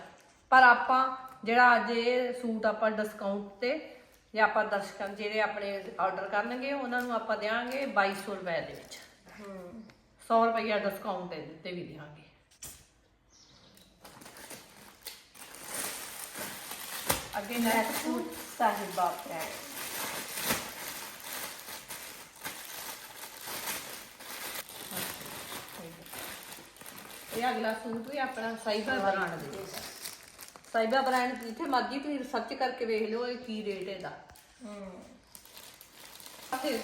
ਪਰ ਆਪਾਂ ਜਿਹੜਾ ਅੱਜ ਇਹ ਸੂਟ ਆਪਾਂ ਡਿਸਕਾਊਂਟ ਤੇ ਜਾਂ ਆਪਾਂ ਦਰਸ਼ਕਾਂ ਜਿਹੜੇ ਆਪਣੇ ਆਰਡਰ ਕਰਨਗੇ, ਉਹਨਾਂ ਨੂੰ ਆਪਾਂ ਦੇਵਾਂਗੇ 2200 ਰੁਪਏ ਦੇ ਵਿੱਚ। ਹੂੰ 100 ਰੁਪਇਆ ਡਿਸਕਾਊਂਟ ਦੇ ਦਿੱਤੇ ਵੀ ਦੇਵਾਂਗੇ ਅੱਗੇ ਨੈਕਸਟ ਸੂਟ ਸਾਹਿਬਾ ਪ੍ਰਾਈਜ਼ ਇਹ ਅਗਲਾ ਸੂਟ ਵੀ ਆਪਣਾ ਸਾਈਬਾ ਬ੍ਰਾਂਡ ਦੇ। ਸਾਈਬਾ ਸਾਈਬਰ ਬ੍ਰਾਂਡ ਜਿੱਥੇ ਮਰਜ਼ੀ ਤੁਸੀਂ ਰਿਸਰਚ ਕਰਕੇ ਵੇਖ ਲਿਓ ਇਹ ਕੀ ਰੇਟ ਇਹਦਾ। ਹੂੰ। ਤੇ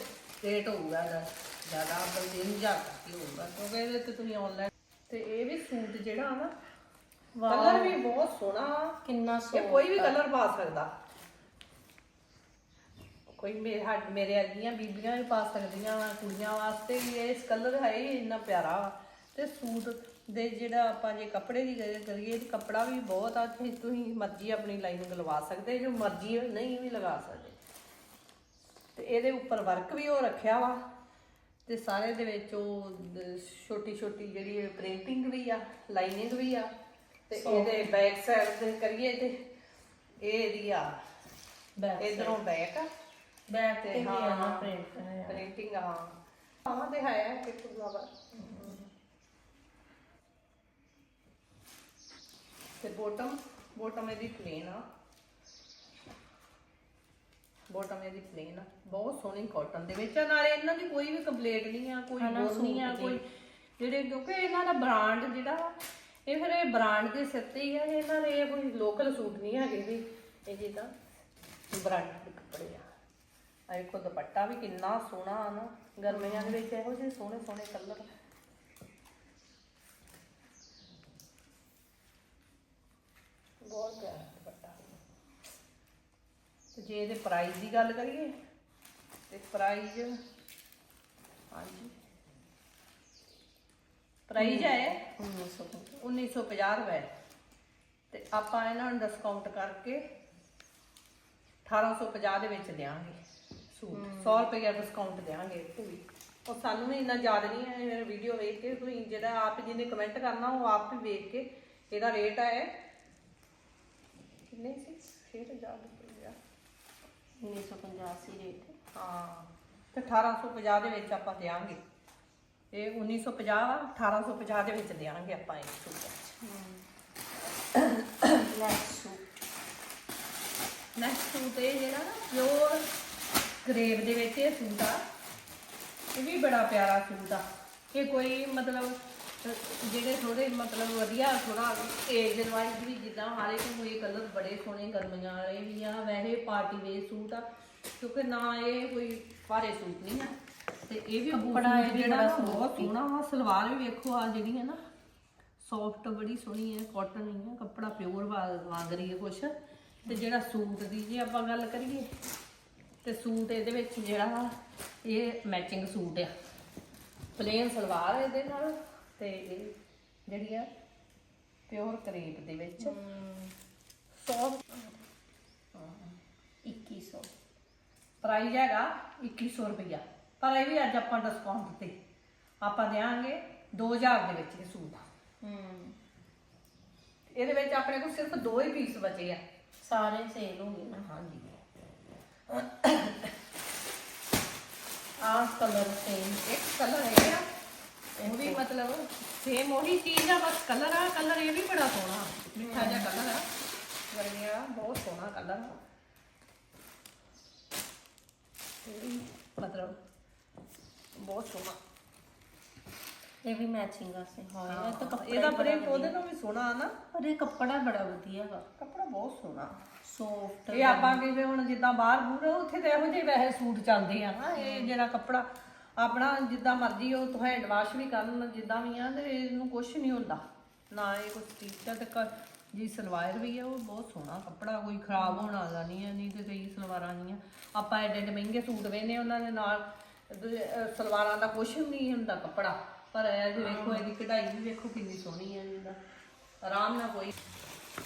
ਰੇਟ ਹੋਊਗਾ ਇਹਦਾ ਜ਼ਿਆਦਾ ਆਪਾਂ 3000 ਤੱਕ ਹੀ ਹੋਊਗਾ ਕਿਉਂਕਿ ਇਹਦੇ ਤੇ ਤੁਸੀਂ ਆਨਲਾਈਨ ਤੇ ਇਹ ਵੀ ਸੂਟ ਜਿਹੜਾ ਆ ਨਾ ਕਲਰ ਵੀ ਬਹੁਤ ਸੋਹਣਾ। ਕਿੰਨਾ ਸੋਹਣਾ। ਕੋਈ ਵੀ ਕਲਰ ਪਾ ਸਕਦਾ। ਕੋਈ ਮੇਰੇ ਮੇਰੇ ਅੱਗੀਆਂ ਬੀਬੀਆਂ ਵੀ ਪਾ ਸਕਦੀਆਂ ਕੁੜੀਆਂ ਵਾਸਤੇ ਵੀ ਇਹ ਕਲਰ ਹੈ ਇੰਨਾ ਪਿਆਰਾ ਤੇ ਸੂਟ ਦੇ ਜਿਹੜਾ ਆਪਾਂ ਜੇ ਕੱਪੜੇ ਦੀ ਗੱਲ ਕਰੀਏ ਤੇ ਕੱਪੜਾ ਵੀ ਬਹੁਤ ਆ ਤੇ ਤੁਸੀਂ ਮਰਜ਼ੀ ਆਪਣੀ ਲਾਈਨਿੰਗ ਲਵਾ ਸਕਦੇ ਜੋ ਮਰਜ਼ੀ ਨਹੀਂ ਵੀ ਲਗਾ ਸਕਦੇ। ਤੇ ਇਹਦੇ ਉੱਪਰ ਵਰਕ ਵੀ ਉਹ ਰੱਖਿਆ ਵਾ ਤੇ ਸਾਰੇ ਦੇ ਵਿੱਚ ਉਹ ਛੋਟੀ ਛੋਟੀ ਜਿਹੜੀ ਪ੍ਰਿੰਟਿੰਗ ਵੀ ਆ ਲਾਈਨਿੰਗ ਵੀ ਆ ਤੇ ਇਹਦੇ ਬੈਕ ਸਾਈਡ ਤੇ ਕਰੀਏ ਤੇ ਇਹ ਇਹਦੀ ਆ ਬੈਕ ਇਧਰੋਂ ਬੈਕ ਬੈਕ ਤੇ ਹਾਂ ਪ੍ਰਿੰਟਿੰਗ ਆ। ਹਾਂ ਤੇ ਹੈ ਕਿ ਕੁਝ ਤੇ ਬੋਟਮ ਬੋਟਮ ਇਹਦੀ ਪਲੇਨ ਆ। ਬੋਟਮ ਇਹਦੀ ਪਲੇਨ ਆ। ਬਹੁਤ ਸੋਹਣੀ ਕਾਟਨ ਦੇ ਵਿੱਚ ਆ। ਨਾਲੇ ਇਹਨਾਂ ਦੀ ਕੋਈ ਵੀ ਕੰਪਲੇਂਟ ਨਹੀਂ ਆ ਕੋਈ ਹਨਾ, ਬੋਲ ਨਹੀਂ ਆ ਸੂਟ ਦੀ। ਕੋਈ ਜਿਹੜੇ ਕਿਉਂਕਿ ਇਹਨਾਂ ਦਾ ਬ੍ਰਾਂਡ ਜਿਹੜਾ ਵਾ, ਇਹ ਫਿਰ ਇਹ ਬ੍ਰਾਂਡ ਦੇ ਸਿਰ ਤੇ ਹੀ ਆ। ਇਹਨਾਂ ਦੇ ਇਹ ਕੋਈ ਲੋਕਲ ਸੂਟ ਨਹੀਂ ਹੈਗੇ ਵੀ। ਇਹ ਜਿੱਦਾਂ ਬ੍ਰਾਂਡ ਦੇ ਕੱਪੜੇ ਆ। ਆ ਦੇਖੋ ਦੁਪੱਟਾ ਵੀ ਕਿੰਨਾ ਸੋਹਣਾ ਆ ਨਾ। ਗਰਮੀਆਂ ਦੇ ਵਿੱਚ ਇਹੋ ਜਿਹੇ ਸੋਹਣੇ ਸੋਹਣੇ ਕਲਰ ਬਹੁਤ ਪਿਆਰਾ ਦੁਪੱਟਾ। ਤੇ ਜੇ ਇਹਦੇ ਪ੍ਰਾਈਸ ਦੀ ਗੱਲ ਕਰੀਏ ਤੇ ਪ੍ਰਾਈਸ ਹਾਂਜੀ। ਪ੍ਰਾਈਸ ਹੈ 1950 1950 ਰੁਪਏ। ਤੇ ਆਪਾਂ ਇਹਨਾਂ ਨੂੰ ਡਿਸਕਾਊਂਟ ਕਰਕੇ 1850 ਦੇ ਵਿੱਚ ਦੇਾਂਗੇ ਸੂਟ। 100 ਰੁਪਏ ਡਿਸਕਾਊਂਟ ਦੇਾਂਗੇ ਵੀ। ਉਹ ਸਾਨੂੰ ਵੀ ਇੰਨਾ ਯਾਦ ਨਹੀਂ ਹੈ ਮੇਰਾ ਵੀਡੀਓ ਵੇਖ ਕੇ ਤੁਸੀਂ ਜਿਹੜਾ ਆਪ ਜਿਹਨੇ ਕਮੈਂਟ ਕਰਨਾ ਉਹ ਆਪ ਵੀ ਵੇਖ ਕੇ ਇਹਦਾ ਰੇਟ ਹੈ ਕਿੰਨੇ ਸੀ? 6000 ਰੁਪਏ 1950 ਸੀ ਰੇਟ ਹਾਂ। ਤੇ 1850 ਦੇ ਵਿੱਚ ਆਪਾਂ ਦੇਾਂਗੇ ਇਹ 1950 ਆ 1850 ਦੇ ਵਿੱਚ ਦੇਾਂਗੇ ਆਪਾਂ ਇਹ suit. Lace suit. Next suit ਇਹ ਜਿਹੜਾ ਨਾ ਪਿਓਰ ਗ੍ਰੇਵ ਦੇ ਵਿੱਚ ਇਹ ਸੂਟ ਆ। ਇਹ ਵੀ ਬੜਾ ਪਿਆਰਾ ਸੂਟ ਆ। ਇਹ ਕੋਈ ਮਤਲਬ ਜਿਹੜੇ ਥੋੜੇ ਮਤਲਬ ਵਧੀਆ ਥੋੜਾ ਏਜ ਵਾਈਜ਼ ਵੀ ਜਿੱਦਾਂ ਹਾਰੇ ਨੂੰ ਇਹ ਕਲਰ ਬੜੇ ਸੋਹਣੇ ਗਰਮੀਆਂ ਵਾਲੇ ਵੀ ਆ ਵੈਸੇ ਪਾਰਟੀ ਵੇਅਰ ਸੂਟ ਆ ਕਿਉਂਕਿ ਨਾ ਇਹ ਕੋਈ ਭਾਰੇ ਸੂਟ ਨਹੀਂ ਆ। ਤੇ ਇਹ ਵੀ ਕੱਪੜਾ ਇਹ ਵੀ ਜਿਹੜਾ ਬਹੁਤ ਸੋਹਣਾ। ਵਾ ਸਲਵਾਰ ਵੀ ਵੇਖੋ ਆ ਜਿਹੜੀ ਹੈ ਨਾ ਸੌਫਟ ਬੜੀ ਸੋਹਣੀ ਹੈ ਕਾਟਨ ਨਹੀਂ ਹੈ ਕੱਪੜਾ ਪਿਓਰ ਵਾਂਗ ਰਹੀ ਹੈ ਕੁਛ। ਤੇ ਜਿਹੜਾ ਸੂਟ ਦੀ ਜੇ ਆਪਾਂ ਗੱਲ ਕਰੀਏ ਤੇ ਸੂਟ ਇਹਦੇ ਵਿੱਚ ਜਿਹੜਾ ਵਾ, ਇਹ ਮੈਚਿੰਗ ਸੂਟ ਆ। ਪਲੇਨ ਸਲਵਾਰ ਇਹਦੇ ਨਾਲ। ਤੇ ਇਹ ਜਿਹੜੀ ਆ ਪਿਓਰ ਕਰੇਪ ਦੇ ਵਿੱਚ ਸੌਫਟ 2100 ਪ੍ਰਾਈਸ ਹੈਗਾ 2100 ਰੁਪਇਆ ਪਰ ਇਹ ਵੀ ਅੱਜ ਆਪਾਂ ਡਿਸਕਾਊਂਟ ਤੇ ਆਪਾਂ ਦੇਾਂਗੇ 2000 ਦੇ ਵਿੱਚ ਇਹ ਸੂਟ। ਹਮ ਇਹਦੇ ਵਿੱਚ ਆਪਣੇ ਕੋਲ ਸਿਰਫ ਦੋ ਹੀ ਪੀਸ ਬਚੇ ਆ। ਸਾਰੇ ਸੇਲ ਹੋ ਗਏ ਹਾਂਜੀ। ਆਹ ਕਲਰ ਸੇਮ ਇੱਕ ਕਲਰ ਹੈ ਆ ਉਹ ਵੀ ਮਤਲਬ ਸੇਮ ਉਹੀ ਚੀਜ਼ ਆ ਬਸ ਕਲਰ ਆ ਕਲਰ ਇਹ ਵੀ ਬੜਾ ਸੋਹਣਾ ਮਿੱਠਾ ਜਿਹਾ ਕਲਰ ਆ। ਵਰਨੀਆ ਬਹੁਤ ਸੋਹਣਾ ਕਲਰ ਆ। ਮਤਲਬ ਬਹੁਤ ਸੋਹਣਾ। ਇਹ ਵੀ ਮੈਚਿੰਗ ਆ ਸੇ ਹਾਂ ਇਹ ਤਾਂ ਕੱਪੜਾ ਇਹਦਾ ਪ੍ਰਿੰਟ ਉਹਦੇ ਨਾਲ ਵੀ ਸੋਹਣਾ ਆ ਨਾ। ਪਰ ਇਹ ਕੱਪੜਾ ਬੜਾ ਵਧੀਆ ਵਾ। ਕੱਪੜਾ ਬਹੁਤ ਸੋਹਣਾ। ਸੌਫਟ ਇਹ ਆਪਾਂ ਕਿਵੇਂ ਹੁਣ ਜਿੱਦਾਂ ਬਾਹਰ ਬੂਰ ਉੱਥੇ ਤੇ ਇਹੋ ਜਿਹੇ ਵੈਸੇ ਸੂਟ ਚੱਲਦੇ ਆ ਨਾ ਇਹ ਜਿਹੜਾ ਕੱਪੜਾ ਆਪਣਾ ਜਿੱਦਾਂ ਮਰਜ਼ੀ ਉਹ ਤੋਂ ਹੈਂਡ ਵਾਸ਼ ਵੀ ਕਰਨ ਜਿੱਦਾਂ ਵੀ ਆ ਤੇ ਇਹਨੂੰ ਕੁਝ ਨਹੀਂ ਹੁੰਦਾ। ਨਾ ਇਹ ਕੋਈ ਸਟੀਚਰ ਤੇ ਕ- ਜੀ ਸਲਵਾਰ ਵੀ ਆ ਉਹ ਬਹੁਤ ਸੋਹਣਾ ਕੱਪੜਾ ਕੋਈ ਖਰਾਬ ਹੋਣ ਵਾਲਾ ਨਹੀਂ ਹੈ ਨਹੀਂ ਤੇ ਕਈ ਸਲਵਾਰਾਂ ਨਹੀਂ ਆ ਆਪਾਂ ਐਡੇ ਐਡੇ ਮਹਿੰਗੇ ਸੂਟ ਵੇਨੇ ਉਹਨਾਂ ਦੇ ਨਾਲ ਸਲਵਾਰਾਂ ਦਾ ਕੁਝ ਨਹੀਂ ਹੁੰਦਾ ਕੱਪੜਾ। ਪਰ ਇਹ ਜੇ ਵੇਖੋ ਇਹਦੀ ਕਢਾਈ ਵੀ ਵੇਖੋ ਕਿੰਨੀ ਸੋਹਣੀ ਹੈ ਇਹਦਾ। ਆਰਾਮ ਨਾਲ ਕੋਈ।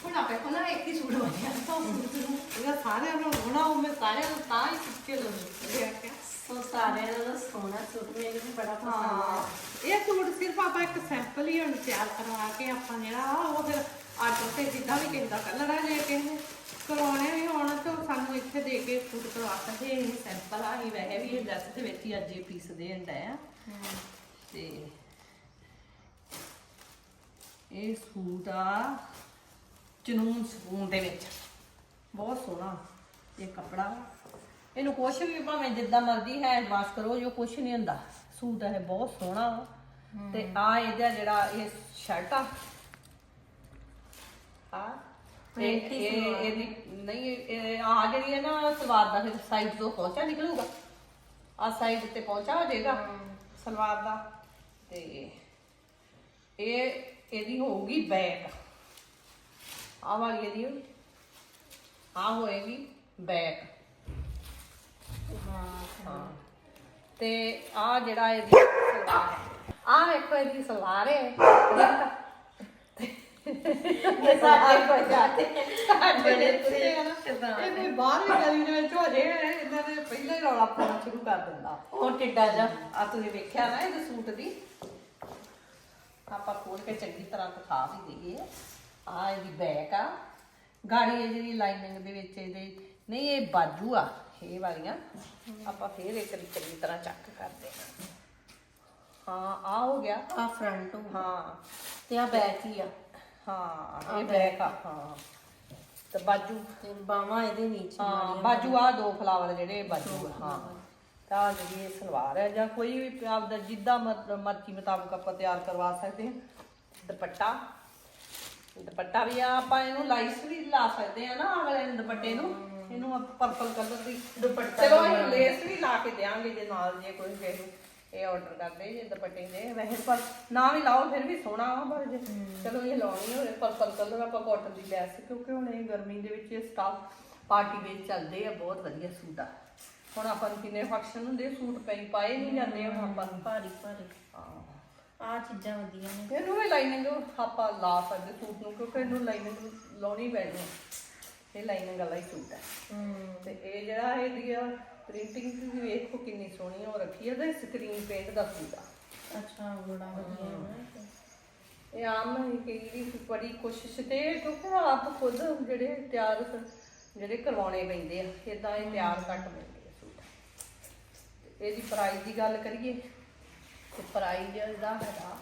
ਹੁਣ ਆਪੇ ਕੋਲ ਇੱਕ ਹੀ ਸੂਟ ਬਣਿਆ ਤਾਂ ਸੂਟ ਨੂੰ ਇਹਦਾ ਸਾਰਿਆਂ ਨੂੰ ਹੋਣਾ ਉਹ ਮੈਂ ਸਾਰਿਆਂ ਨੂੰ ਤਾਂ ਹੀ ਚੁੱਕੇ ਲੋਗੇ ਇਹ ਆਖਿਆ ਸੋ ਸਾਰਿਆਂ ਦਾ ਸੋਹਣਾ ਸੂਟ ਮੈਨੂੰ ਵੀ ਬੜਾ ਪਸੰਦ ਹਾਂ, ਇਹ ਸੂਟ ਸਿਰਫ ਆਪਾਂ ਇੱਕ ਸੈਂਪਲ ਹੀ ਹੁਣ ਤਿਆਰ ਕਰਵਾ ਕੇ ਆਪਾਂ ਜਿਹੜਾ ਵਾ ਉਹ ਫਿਰ ਆਰਡਰ ਤੇ ਜਿੱਦਾਂ ਵੀ ਕਿਸੇ ਕਲਰ ਆ, ਜੇ ਕਿਸੇ ਨੇ ਵੀ ਹੋਣ ਤਾਂ ਸਾਨੂੰ ਇੱਥੇ ਦੇ ਕੇ ਸੂਟ ਕਰਵਾ ਸਕਦੇ ਇਹ ਸੈਂਪਲ ਆ ਹੀ ਵੈਸੇ ਵੀ ਇਹ ਡਰੈਸ ਦੇ ਵਿੱਚ ਹੀ ਅੱਜ ਇਹ ਪੀਸ ਦੇਣ ਦਾ ਆ। ਤੇ ਇਹ ਸੂਟ ਆ ਜਨੂਨ ਸਕੂਨ ਦੇ ਵਿੱਚ। ਬਹੁਤ ਸੋਹਣਾ ਇਹ ਕੱਪੜਾ। ਵਾ। ਇਹਨੂੰ ਕੁਛ ਵੀ ਭਾਵੇਂ ਜਿੱਦਾਂ ਮਰਜ਼ੀ ਹੈ ਵਾਸ਼ ਕਰੋ ਜੋ ਕੁਛ ਨਹੀਂ ਹੁੰਦਾ। ਸੂਟ ਇਹ ਬਹੁਤ ਸੋਹਣਾ ਵਾ। ਤੇ ਆ ਇਹਦਾ ਜਿਹੜਾ ਇਹ ਸ਼ਰਟ ਆ। ਆ। ਇਹ Print ਹੀ ਇਹ ਸਲਵਾਰ। ਇਹਦੀ ਨਹੀਂ ਇਹ ਆ ਜਿਹੜੀ ਹੈ ਨਾ ਸਲਵਾਰ ਦਾ ਫਿਰ ਸਾਈਡ ਤੋਂ ਪਹੁੰਚਾ ਨਿਕਲੂਗਾ। ਆ ਸਾਈਡ ਤੇ ਪਹੁੰਚਾ ਹੋ ਜਾਏਗਾ ਸਲਵਾਰ ਦਾ। ਤੇ ਇਹ ਇਹਦੀ ਹੋਊਗੀ ਬੈਕ ਆ ਵਾਲੀ ਇਹਦੀ ਆ ਹੋਏਗੀ ਬੈਕ ਹਾਂ ਹਾਂ ਤੇ ਆ ਜਿਹੜਾ ਇਹਦੀ ਸਲਵਾਰ ਹੈ। ਆ ਵੇਖੋ ਇਹਦੀ ਸਲਵਾਰ ਹੈ ਇਹ ਸਾਰੇ ਕੋ। ਜਾਂਦੇ ਬੜੇ ਤੁਰੇ ਆ? ਨਾ ਇਹ ਕੋਈ ਗਲੀ ਦੇ ਵਿੱਚ ਹੋ ਜੇ ਇਹਨਾਂ ਨੇ ਪਹਿਲਾਂ ਹੀ ਰੌਲਾ ਪਾਉਣਾ ਸ਼ੁਰੂ ਕਰ ਦਿੰਦਾ ਉਹ ਟਿੱਡਾ ਜਾ। ਆ ਤੁਸੀਂ ਵੇਖਿਆ ਨਾ ਇਹਦੇ ਸੂਟ ਦੀ? ਆਪਾਂ ਖੋਲ ਕੇ ਚੰਗੀ ਤਰ੍ਹਾਂ ਦਿਖਾ ਵੀ ਦਈਏ। ਆ ਇਹਦੀ ਬੈਕ ਆ। ਗਾੜੀ ਜਿਹੜੀ ਲਾਈਨਿੰਗ ਦੇ ਵਿੱਚ ਇਹਦੇ ਨਹੀਂ ਇਹ ਬਾਜੂ ਆ। ਇਹ ਵਾਲੀਆਂ ਆਪਾਂ ਫੇਰ ਇੱਕ ਦੀ ਚੰਗੀ ਤਰ੍ਹਾਂ ਚੱਕ ਕਰਦੇ ਹਾਂ। ਹਾਂ ਆ ਹੋ ਗਿਆ। ਆ ਫਰੰਟ ਹੋ ਹਾਂ। ਤੇ ਆ ਬੈਕ ਹੀ ਆ। ਹਾਂ ਇਹ ਬੈਕ ਆ। ਹਾਂ। ਤੇ ਬਾਜੂ। ਤੇ ਬਾਹਾਂ ਇਹਦੇ ਨੀਚੇ ਹਾਂ ਬਾਜੂ ਆ ਦੋ ਫਲਾਵਰ ਜਿਹੜੇ ਬਾਜੂ ਆ, ਹਾਂ। ਤਾਂ ਜਿਹੜੀ ਇਹ ਸਲਵਾਰ ਹੈ ਜਾਂ ਕੋਈ ਵੀ ਆਪਦਾ ਜਿੱਦਾਂ ਮਤ- ਮਰਜ਼ੀ ਮੁਤਾਬਕ ਆਪਾਂ ਤਿਆਰ ਕਰਵਾ ਸਕਦੇ ਹਾਂ। ਦੁਪੱਟਾ। ਦੁਪੱਟਾ ਵੀ ਆ ਆਪਾਂ ਇਹਨੂੰ ਲਾਈਸ ਵੀ ਲਾ ਸਕਦੇ ਆ ਨਾ ਅਗਲੇ ਨੂੰ ਦੁਪੱਟੇ ਨੂੰ। ਇਹਨੂੰ ਪਰਪਲ ਕਲਰ ਦੀ ਦੁਪੱਟਾ ਚਲੋ ਇਹ ਲੇਸ ਵੀ ਲਾ ਕੇ ਦੇਾਂਗੇ ਜੇ ਨਾਲ ਜੇ ਕੋਈ ਕਿਸੇ ਨੂੰ ਇਹ ਆਰਡਰ ਕਰਦੇ ਜੇ ਦੁਪੱਟੇ ਦੇ। ਵੈਸੇ ਪਰ ਨਾ ਵੀ ਲਾਓ ਫਿਰ ਵੀ ਸੋਹਣਾ ਆ ਪਰ ਜੇ ਚਲੋ ਇਹ ਲਾਉਣੀ ਹੋਵੇ ਪਰਪਲ ਕਲਰ ਆਪਾਂ ਕਾਟਨ ਦੀ ਲੈਸ ਕਿਉਂਕਿ ਹੁਣ ਇਹ ਗਰਮੀ ਦੇ ਵਿੱਚ ਇਹ ਸਟਾਫ ਪਾਰਟੀ ਵੇਅਰ ਚੱਲਦੇ ਆ ਬਹੁਤ ਵਧੀਆ ਸੂਟ ਆ। ਹੁਣ ਆਪਾਂ ਨੂੰ ਕਿੰਨੇ ਫੰਕਸ਼ਨ ਹੁੰਦੇ ਸੂਟ ਪਈ ਪਾਏ ਨਹੀਂ ਜਾਂਦੇ ਹੁਣ ਆਪਾਂ ਨੂੰ ਭਾਰੀ ਭਾਰੀ। ਆ ਚੀਜ਼ਾਂ ਵਧੀਆ ਨੇ। ਇਹਨੂੰ ਵੀ ਲਾਈਨਿੰਗ ਆਪਾਂ ਲਾ ਸਕਦੇ ਸੂਟ ਨੂੰ ਕਿਉਂਕਿ ਇਹਨੂੰ ਲਾਈਨਿੰਗ ਲਾਉਣੀ ਪੈਣੀ ਹੈ ਇਹ ਲਾਈਨਿੰਗ ਵਾਲਾ ਹੀ ਸੂਟ ਹੈ। ਹੂੰ। ਤੇ ਇਹ ਜਿਹੜਾ ਇਹਦੀ ਆ ਪ੍ਰਿੰਟਿੰਗ ਵੀ ਵੇਖੋ ਕਿੰਨੀ ਸੋਹਣੀ ਉਹ ਰੱਖੀ ਹੈ ਤੇ ਸਕਰੀਨ ਪ੍ਰਿੰਟ ਦਾ ਸੂਟ ਆ। ਅੱਛਾ ਬੜਾ ਵਧੀਆ ਹੈ। ਇਹ ਆਮ ਨਹੀਂ ਕਈ ਬੜੀ ਕੋਸ਼ਿਸ਼ ਤੇ ਕਿਉਂਕਿ ਆਪ ਖੁਦ ਜਿਹੜੇ ਤਿਆਰ ਜਿਹੜੇ ਕਰਵਾਉਣੇ ਪੈਂਦੇ ਆ ਇਦਾਂ ਇਹ ਤਿਆਰ ਘੱਟ ਪੈਂਦੇ ਆ ਸੂਟ। ਇਹਦੀ ਪ੍ਰਾਈਸ ਦੀ ਗੱਲ ਕਰੀਏ ਤੇ ਪ੍ਰਾਈਸ ਇਹਦਾ ਹੈਗਾ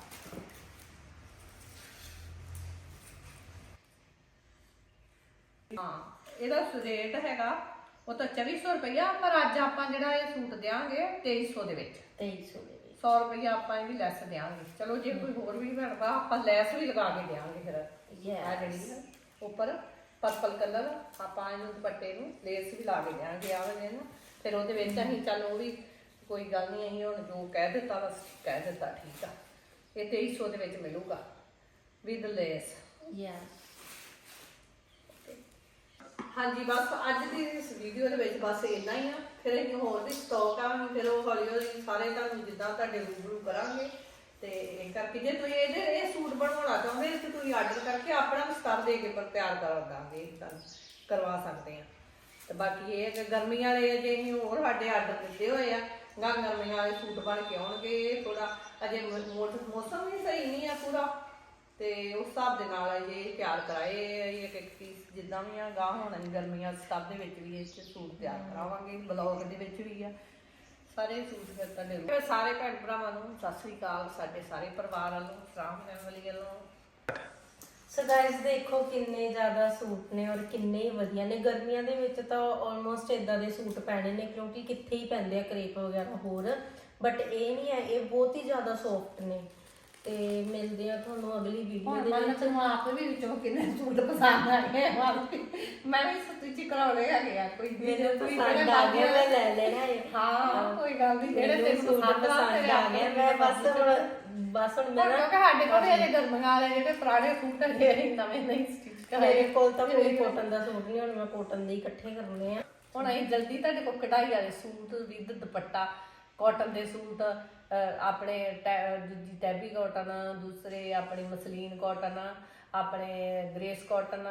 ਹਾਂ ਇਹਦਾ ਰੇਟ ਹੈਗਾ ਉਹ ਤਾਂ 2400 ਰੁਪਇਆ ਪਰ ਅੱਜ ਆਪਾਂ ਜਿਹੜਾ ਇਹ ਸੂਟ ਦੇਾਂਗੇ 2300 ਦੇ ਵਿੱਚ। 2300 ਦੇ ਵਿੱਚ। 100 ਰੁਪਇਆ ਆਪਾਂ ਇਹਦੀ ਲੈਸ ਦੇਾਂਗੇ ਚਲੋ ਜੇ ਕੋਈ ਹੋਰ ਵੀ ਬਣਵਾ ਆਪਾਂ ਲੈਸ ਵੀ ਲਗਾ ਕੇ ਦੇਾਂਗੇ ਫਿਰ। ਆ ਜਿਹੜੀ ਨਾ ਉੱਪਰ ਪਰਪਲ ਕਲਰ ਆਪਾਂ ਇਹਨੂੰ ਦੁਪੱਟੇ ਨੂੰ ਲੇਸ ਵੀ ਲਾ ਕੇ ਦੇਾਂਗੇ ਆ ਵਾਲੇ ਨਾ। ਫਿਰ ਉਹਦੇ ਵਿੱਚ ਅਸੀਂ ਚੱਲ ਉਹ ਵੀ ਕੋਈ ਗੱਲ ਨਹੀਂ ਅਸੀਂ ਹੁਣ ਜੋ ਕਹਿ ਦਿੱਤਾ ਬਸ ਕਹਿ ਦਿੱਤਾ ਠੀਕ ਆ। ਇਹ 2300 ਦੇ ਵਿੱਚ ਮਿਲੂਗਾ ਵਿਦ ਲੇਸ ਯੈਸ ਹਾਂਜੀ, ਬਸ ਅੱਜ ਦੀ ਇਸ ਵੀਡੀਓ ਦੇ ਵਿੱਚ ਬਸ ਇੰਨਾ ਹੀ ਆ। ਫਿਰ ਅਸੀਂ ਹੋਰ ਵੀ ਸਟਾਕ ਆ ਫਿਰ ਉਹ ਹੌਲੀ ਹੌਲੀ ਸਾਰੇ ਤੁਹਾਨੂੰ ਜਿੱਦਾਂ ਤੁਹਾਡੇ ਰੂਬਰੂ ਕਰਾਂਗੇ। ਤੇ ਇਹ ਕਰਕੇ ਜੇ ਤੁਸੀਂ ਇਹਦੇ, ਇਹ ਸੂਟ ਬਣਾਉਣਾ ਚਾਹੁੰਦੇ ਤੇ ਤੁਸੀਂ ਆਰਡਰ ਕਰਕੇ ਆਪਣਾ ਵੀ ਸਟਾਫ ਦੇ ਕੇ ਪਰ ਤਿਆਰ ਕਰ ਦਾਂਗੇ ਤੁਹਾਨੂੰ ਕਰਵਾ ਸਕਦੇ ਆ। ਤੇ ਬਾਕੀ ਇਹ ਕਿ ਗਰਮੀਆਂ ਵਾਲੇ ਜੇ ਅਸੀਂ ਹੋਰ ਸਾਡੇ ਆਰਡਰ ਦਿੱਤੇ ਹੋਏ ਆ, ਗਾਂ ਗਰਮੀਆਂ ਵਾਲੇ ਸੂਟ ਬਣ ਕੇ ਆਉਣਗੇ ਥੋੜਾ ਅਜੇ ਮੌਸਮ ਵੀ ਸਹੀ ਨਹੀਂ ਆ ਪੂਰਾ। ਤੇ ਉਸ ਹਿਸਾਬ ਦੇ ਨਾਲ ਇਹ ਤਿਆਰ ਕਰਾਏ। ਇਹ ਇੱਕ ਇੱਕ ਪੀਸ ਜਿੱਦਾਂ ਵੀ ਆ ਗਾਂ ਹੁਣ ਗਰਮੀਆਂ ਸਟਾਫ ਦੇ ਵਿੱਚ ਵੀ ਇਹ ਸੂਟ ਤਿਆਰ ਕਰਾਵਾਂਗੇ, ਬਲੌਗ ਦੇ ਵਿੱਚ ਵੀ ਆ। ਸਾਰੇ ਸੂਟ ਫਿਰ ਤੁਹਾਡੇ ਨੂੰ ਸਾਰੇ ਭੈਣ ਭਰਾਵਾਂ ਨੂੰ ਸਤਿ ਸ੍ਰੀ ਅਕਾਲ, ਸਾਡੇ ਸਾਰੇ ਪਰਿਵਾਰ ਵੱਲੋਂ ਸਰਾਮ ਫੈਮਿਲੀ ਵੱਲੋਂ ਸੋ ਗਾਇਸ ਦੇਖੋ ਕਿੰਨੇ ਜ਼ਿਆਦਾ ਸੂਟ ਨੇ ਔਰ ਕਿੰਨੇ ਹੀ ਵਧੀਆ ਨੇ। ਗਰਮੀਆਂ ਦੇ ਵਿੱਚ ਤਾਂ ਆਲਮੋਸਟ ਇਦਾਂ ਦੇ ਸੂਟ ਪੈਣੇ ਨੇ, ਕਿਉਂਕਿ ਕਿੱਥੇ ਹੀ ਪੈਂਦੇ ਆ, ਕਰੇਪ ਵਗੈਰਾ ਹੋਰ। ਬਟ ਇਹ ਨਹੀਂ ਹੈ, ਇਹ ਬਹੁਤ ਹੀ ਜ਼ਿਆਦਾ ਸੌਫਟ ਨੇ। ਤੇ ਮਿਲਦੇ ਆ ਤੁਹਾਨੂੰ ਅਗਲੀ ਵੀਡੀਓ ਹੁਣ ਦੇ ਮਨ ਵਿੱਚ। ਤੈਨੂੰ ਆਪ ਵੀ ਵਿੱਚੋਂ ਕਿੰਨੇ ਸੂਟ ਪਸੰਦ ਆ ਗਏ ਮੈਂ ਵੀ ਸੱਚੀ ਕਰਾਉਣੇ ਹੈਗੇ ਆ ਕੋਈ ਵੀ ਮੈਨੂੰ ਤੁਸੀਂ ਪਸੰਦ ਆ ਗਿਆ ਮੈਂ ਲੈ ਲੈਣਾ ਹੈ ਹਾਂ। ਕੋਈ ਗੱਲ ਨਹੀਂ ਜਿਹੜੇ ਤੈਨੂੰ ਸੂਟ ਪਸੰਦ ਆ ਪਸੰਦ ਆ ਗਏ ਮੈਂ ਬਸ ਹੁਣ ਬਸ ਹੁਣ ਮੇਰਾ ਕਿਉਂਕਿ ਸਾਡੇ ਕੋਲ ਅਜੇ ਗਰਮੀਆਂ ਵਾਲੇ ਜਿਹੜੇ ਪੁਰਾਣੇ ਸੂਟ ਹੈਗੇ ਨਵੇਂ ਨਹੀਂ ਸਟਿਚ ਕਰਾਏ। ਮੇਰੇ ਕੋਲ ਤਾਂ ਕੋਈ ਕੋਟਨ ਦਾ ਸੂਟ ਨਹੀਂ ਹੁਣ ਮੈਂ ਕੋਟਨ ਦੇ ਹੀ ਇਕੱਠੇ ਕਰਨੇ ਆ। ਹੁਣ ਅਸੀਂ ਜਲਦੀ ਤੁਹਾਡੇ ਕੋਲ ਕਢਾਈ ਵਾਲੇ ਸੂਟ ਵਿਦ ਦੁਪੱਟਾ ਕਾਟਨ ਦੇ ਸੂਟ ਆਪਣੇ ਟੈ- ਦੂਜੀ ਟੈਬੀ ਕਾਟਨ ਦੂਸਰੇ ਆਪਣੇ ਮਸਲੀਨ ਕਾਟਨ ਆਪਣੇ ਗ੍ਰੇਸ ਕਾਟਨ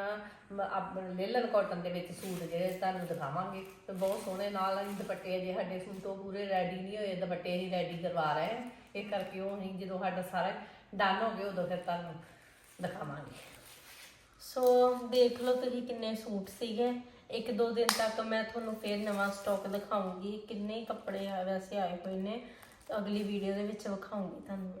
ਆਪਣੇ ਲੇਲਨ ਕਾਟਨ ਦੇ ਵਿੱਚ ਸੂਟ ਜਿਹੜੇ ਤੁਹਾਨੂੰ ਦਿਖਾਵਾਂਗੇ। ਤੇ ਬਹੁਤ ਸੋਹਣੇ ਨਾਲ ਅਸੀਂ ਦੁਪੱਟੇ ਜੇ ਸਾਡੇ ਸੂਟ, ਉਹ ਪੂਰੇ ਰੈਡੀ ਨਹੀਂ ਹੋਏ, ਦੁਪੱਟੇ ਅਸੀਂ ਰੈਡੀ ਕਰਵਾ ਰਹੇ ਹਾਂ। ਇਹ ਕਰਕੇ ਉਹ ਅਸੀਂ ਜਦੋਂ ਸਾਡਾ ਸਾਰਾ ਡਨ ਹੋ ਗਿਆ, ਉਦੋਂ ਫਿਰ ਤੁਹਾਨੂੰ ਦਿਖਾਵਾਂਗੇ। ਸੋ ਦੇਖ ਲਓ ਤੁਸੀਂ ਕਿੰਨੇ ਸੂਟ ਸੀਗੇ। ਇੱਕ ਦੋ ਦਿਨ ਤੱਕ ਮੈਂ ਤੁਹਾਨੂੰ ਫੇਰ ਨਵਾਂ ਸਟਾਕ ਦਿਖਾਉਂਗੀ, ਕਿੰਨੇ ਕੱਪੜੇ ਆ ਵੈਸੇ ਆਏ ਹੋਏ ਨੇ, ਅਗਲੀ ਵੀਡੀਓ ਦੇ ਵਿੱਚ ਵਿਖਾਉਂਗੀ ਤੁਹਾਨੂੰ